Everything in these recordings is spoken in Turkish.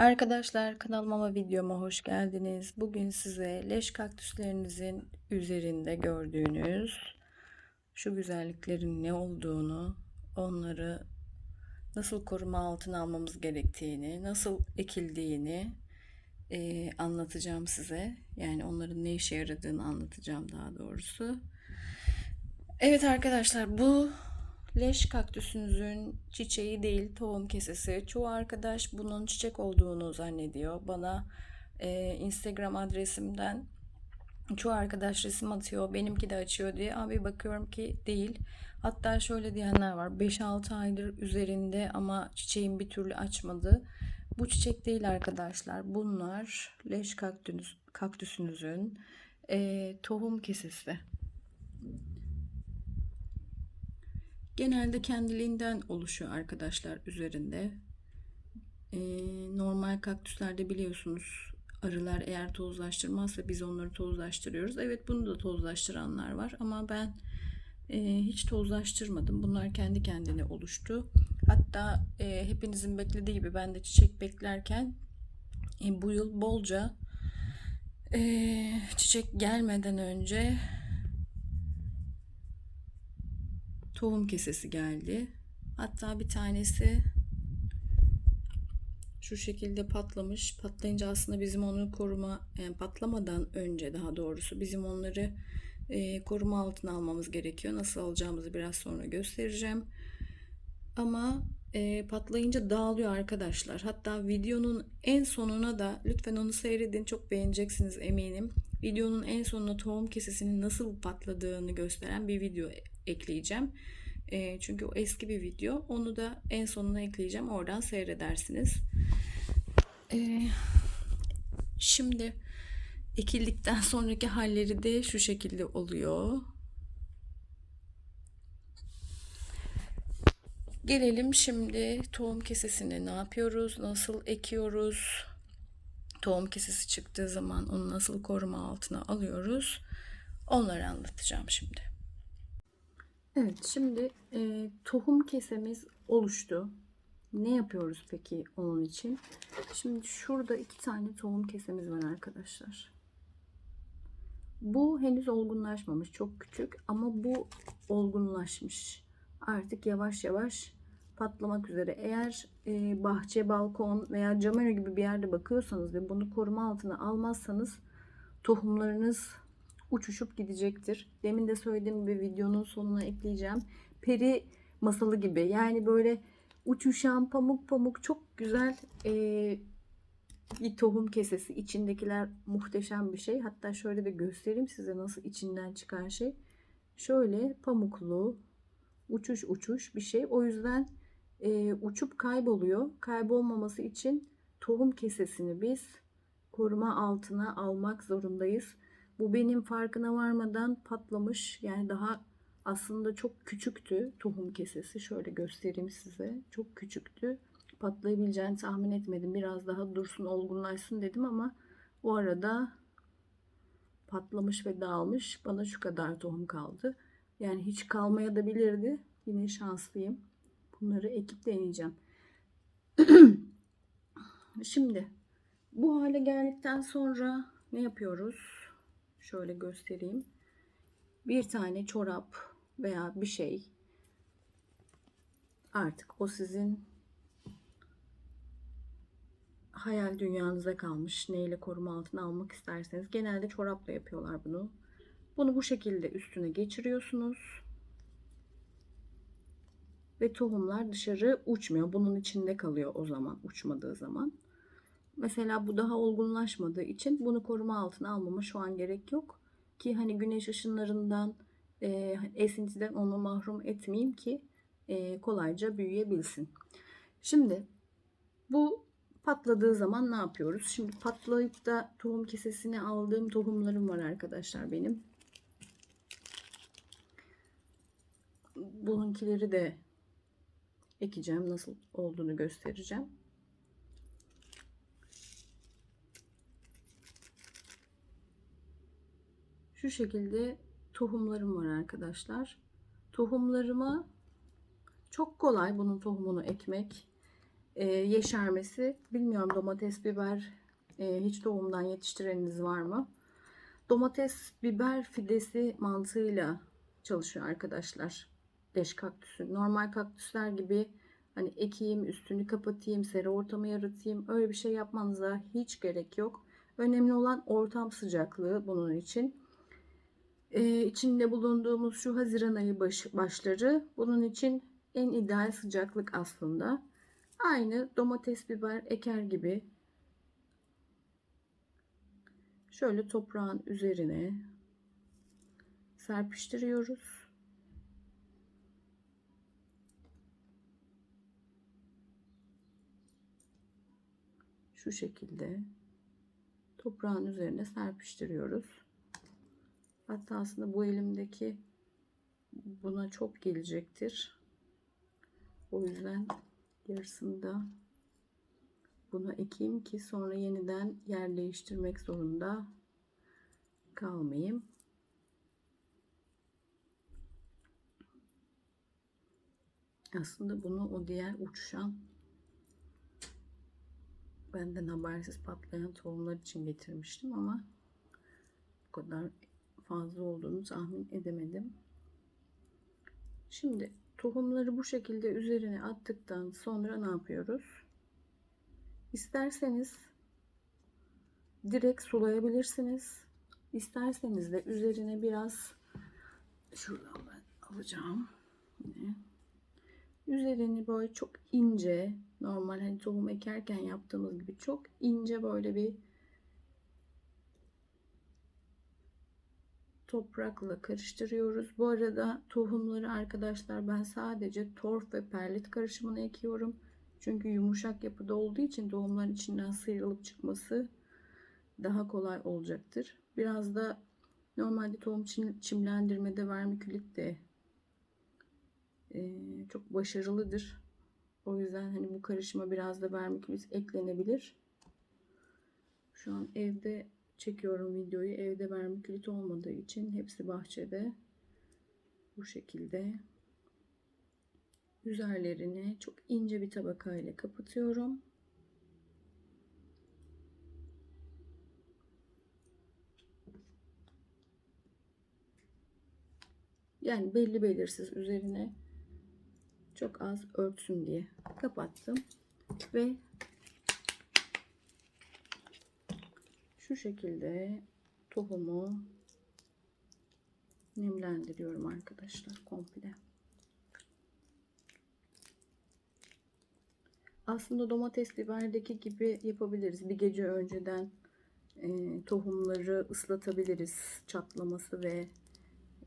Arkadaşlar kanalıma ve videoma hoş geldiniz. Bugün size leş kaktüslerinizin üzerinde gördüğünüz şu güzelliklerin ne olduğunu, onları nasıl koruma altına almamız gerektiğini, nasıl ekildiğini eee, anlatacağım size. Yani onların ne işe yaradığını anlatacağım daha doğrusu. Evet arkadaşlar bu leş kaktüsünüzün çiçeği değil tohum kesesi. Çoğu arkadaş bunun çiçek olduğunu zannediyor. Bana e, Instagram adresimden çoğu arkadaş resim atıyor. Benimki de açıyor diye. Abi bakıyorum ki değil. Hatta şöyle diyenler var. 5-6 aydır üzerinde ama çiçeğin bir türlü açmadı. Bu çiçek değil arkadaşlar. Bunlar leş kaktüs, kaktüsünüzün e, tohum kesesi. Genelde kendiliğinden oluşuyor arkadaşlar üzerinde. Ee, normal kaktüslerde biliyorsunuz arılar eğer tozlaştırmazsa biz onları tozlaştırıyoruz. Evet bunu da tozlaştıranlar var ama ben e, hiç tozlaştırmadım. Bunlar kendi kendine oluştu. Hatta e, hepinizin beklediği gibi ben de çiçek beklerken e, bu yıl bolca çiçek gelmeden önce tohum kesesi geldi. Hatta bir tanesi şu şekilde patlamış. Patlayınca aslında bizim onu koruma, yani patlamadan önce daha doğrusu bizim onları e, koruma altına almamız gerekiyor. Nasıl alacağımızı biraz sonra göstereceğim. Ama e, patlayınca dağılıyor arkadaşlar. Hatta videonun en sonuna da lütfen onu seyredin. Çok beğeneceksiniz eminim. Videonun en sonuna tohum kesesinin nasıl patladığını gösteren bir video ekleyeceğim. E, çünkü o eski bir video. Onu da en sonuna ekleyeceğim. Oradan seyredersiniz. E, şimdi ekildikten sonraki halleri de şu şekilde oluyor. Gelelim şimdi tohum kesesine ne yapıyoruz? Nasıl ekiyoruz? Tohum kesesi çıktığı zaman onu nasıl koruma altına alıyoruz? Onları anlatacağım şimdi. Evet, şimdi e, tohum kesemiz oluştu. Ne yapıyoruz peki onun için? Şimdi şurada iki tane tohum kesemiz var arkadaşlar. Bu henüz olgunlaşmamış, çok küçük ama bu olgunlaşmış. Artık yavaş yavaş patlamak üzere. Eğer e, bahçe, balkon veya cam önü gibi bir yerde bakıyorsanız ve bunu koruma altına almazsanız tohumlarınız uçuşup gidecektir. Demin de söylediğim gibi videonun sonuna ekleyeceğim. Peri masalı gibi yani böyle uçuşan pamuk pamuk çok güzel e, bir tohum kesesi. İçindekiler muhteşem bir şey. Hatta şöyle de göstereyim size nasıl içinden çıkan şey. Şöyle pamuklu uçuş uçuş bir şey. O yüzden e, uçup kayboluyor. Kaybolmaması için tohum kesesini biz koruma altına almak zorundayız. Bu benim farkına varmadan patlamış. Yani daha aslında çok küçüktü tohum kesesi. Şöyle göstereyim size. Çok küçüktü. Patlayabileceğini tahmin etmedim. Biraz daha dursun, olgunlaşsın dedim ama o arada patlamış ve dağılmış. Bana şu kadar tohum kaldı. Yani hiç kalmaya da bilirdi. Yine şanslıyım. Bunları ekip deneyeceğim. Şimdi bu hale geldikten sonra ne yapıyoruz? Şöyle göstereyim. Bir tane çorap veya bir şey artık o sizin hayal dünyanıza kalmış. Neyle koruma altına almak isterseniz. Genelde çorapla yapıyorlar bunu. Bunu bu şekilde üstüne geçiriyorsunuz. Ve tohumlar dışarı uçmuyor. Bunun içinde kalıyor o zaman uçmadığı zaman. Mesela bu daha olgunlaşmadığı için bunu koruma altına almama şu an gerek yok. Ki hani güneş ışınlarından, e, esintiden onu mahrum etmeyeyim ki e, kolayca büyüyebilsin. Şimdi bu patladığı zaman ne yapıyoruz? Şimdi patlayıp da tohum kesesini aldığım tohumlarım var arkadaşlar benim. Bununkileri de ekeceğim. Nasıl olduğunu göstereceğim. Şu şekilde tohumlarım var arkadaşlar. Tohumlarıma çok kolay bunun tohumunu ekmek. e, yeşermesi. Bilmiyorum domates, biber e, hiç tohumdan yetiştireniniz var mı? Domates, biber fidesi mantığıyla çalışıyor arkadaşlar. Deş kaktüsü. Normal kaktüsler gibi hani ekeyim, üstünü kapatayım, sera ortamı yaratayım. Öyle bir şey yapmanıza hiç gerek yok. Önemli olan ortam sıcaklığı bunun için. Ee, içinde bulunduğumuz şu Haziran ayı baş, başları bunun için en ideal sıcaklık aslında. Aynı domates, biber eker gibi şöyle toprağın üzerine serpiştiriyoruz. Şu şekilde toprağın üzerine serpiştiriyoruz. Hatta aslında bu elimdeki buna çok gelecektir. O yüzden yarısını da buna ekeyim ki sonra yeniden yer değiştirmek zorunda kalmayayım. Aslında bunu o diğer uçuşan benden habersiz patlayan tohumlar için getirmiştim ama bu kadar fazla olduğunu tahmin edemedim. Şimdi tohumları bu şekilde üzerine attıktan sonra ne yapıyoruz? İsterseniz direkt sulayabilirsiniz. İsterseniz de üzerine biraz şuradan ben alacağım. Yine. Üzerini böyle çok ince normal hani tohum ekerken yaptığımız gibi çok ince böyle bir toprakla karıştırıyoruz. Bu arada tohumları arkadaşlar ben sadece torf ve perlit karışımını ekiyorum. Çünkü yumuşak yapıda olduğu için tohumların içinden sıyrılıp çıkması daha kolay olacaktır. Biraz da normalde tohum çimlendirmede vermikülit de e, çok başarılıdır. O yüzden hani bu karışıma biraz da vermikülit eklenebilir. Şu an evde çekiyorum videoyu. Evde vermikülit olmadığı için hepsi bahçede. Bu şekilde üzerlerini çok ince bir tabaka ile kapatıyorum. Yani belli belirsiz üzerine çok az örtsün diye kapattım ve şu şekilde tohumu nemlendiriyorum arkadaşlar komple. Aslında domates biberdeki gibi yapabiliriz. Bir gece önceden e, tohumları ıslatabiliriz. Çatlaması ve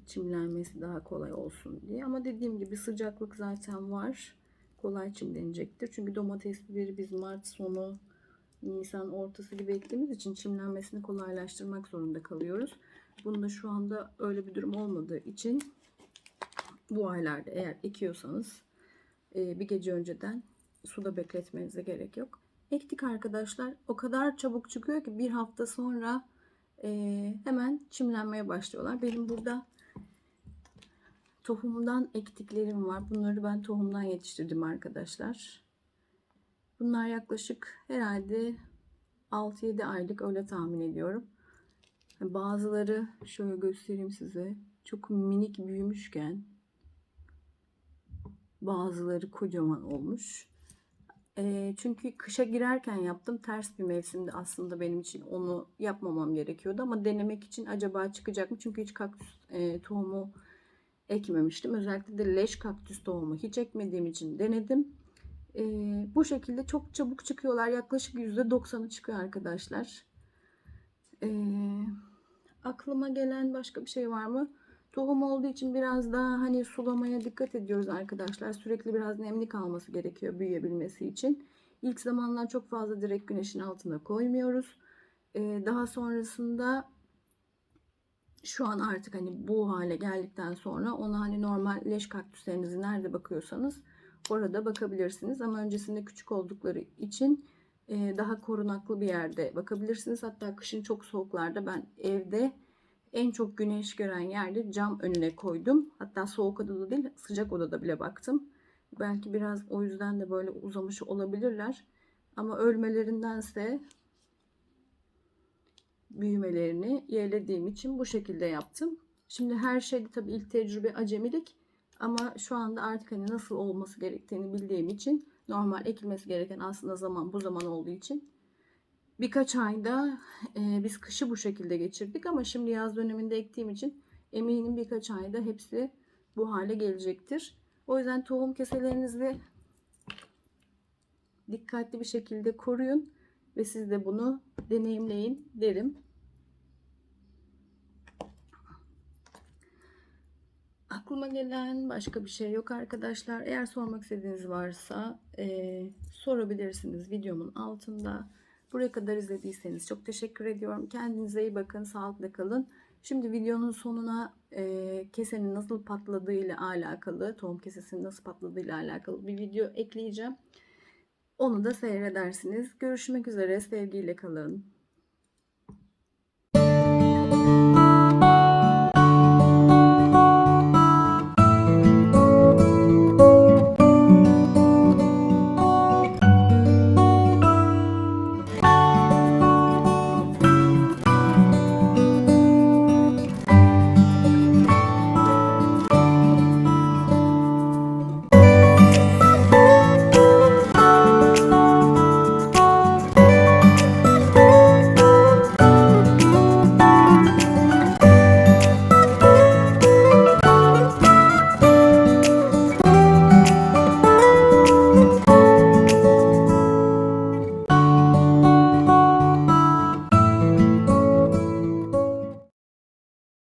çimlenmesi daha kolay olsun diye. Ama dediğim gibi sıcaklık zaten var. Kolay çimlenecektir. Çünkü domates biberi biz Mart sonu Nisan ortası gibi ektiğimiz için çimlenmesini kolaylaştırmak zorunda kalıyoruz. Bunda şu anda öyle bir durum olmadığı için bu aylarda eğer ekiyorsanız e, bir gece önceden suda bekletmenize gerek yok. Ektik arkadaşlar. O kadar çabuk çıkıyor ki bir hafta sonra e, hemen çimlenmeye başlıyorlar. Benim burada tohumdan ektiklerim var. Bunları ben tohumdan yetiştirdim arkadaşlar. Bunlar yaklaşık herhalde 6-7 aylık öyle tahmin ediyorum. Bazıları şöyle göstereyim size. Çok minik büyümüşken bazıları kocaman olmuş. E, çünkü kışa girerken yaptım. Ters bir mevsimde aslında benim için onu yapmamam gerekiyordu. Ama denemek için acaba çıkacak mı? Çünkü hiç kaktüs e, tohumu ekmemiştim. Özellikle de leş kaktüs tohumu hiç ekmediğim için denedim. E, bu şekilde çok çabuk çıkıyorlar. Yaklaşık %90'ı çıkıyor arkadaşlar. E, aklıma gelen başka bir şey var mı? Tohum olduğu için biraz daha hani sulamaya dikkat ediyoruz arkadaşlar. Sürekli biraz nemli kalması gerekiyor büyüyebilmesi için. İlk zamanlar çok fazla direkt güneşin altına koymuyoruz. Ee, daha sonrasında şu an artık hani bu hale geldikten sonra ona hani normal leş kaktüslerinizi nerede bakıyorsanız orada bakabilirsiniz. Ama öncesinde küçük oldukları için e, daha korunaklı bir yerde bakabilirsiniz. Hatta kışın çok soğuklarda ben evde en çok güneş gören yerde cam önüne koydum. Hatta soğuk odada değil sıcak odada bile baktım. Belki biraz o yüzden de böyle uzamış olabilirler. Ama ölmelerindense büyümelerini yeğlediğim için bu şekilde yaptım. Şimdi her şeyde tabii ilk tecrübe acemilik ama şu anda artık hani nasıl olması gerektiğini bildiğim için normal ekilmesi gereken aslında zaman bu zaman olduğu için birkaç ayda e, biz kışı bu şekilde geçirdik ama şimdi yaz döneminde ektiğim için eminim birkaç ayda hepsi bu hale gelecektir. O yüzden tohum keselerinizi dikkatli bir şekilde koruyun ve siz de bunu deneyimleyin derim. Aklıma gelen başka bir şey yok arkadaşlar. Eğer sormak istediğiniz varsa e, sorabilirsiniz videomun altında. Buraya kadar izlediyseniz çok teşekkür ediyorum. Kendinize iyi bakın, sağlıkla kalın. Şimdi videonun sonuna e, kesenin nasıl patladığı ile alakalı, tohum kesesinin nasıl patladığı ile alakalı bir video ekleyeceğim. Onu da seyredersiniz. Görüşmek üzere, sevgiyle kalın.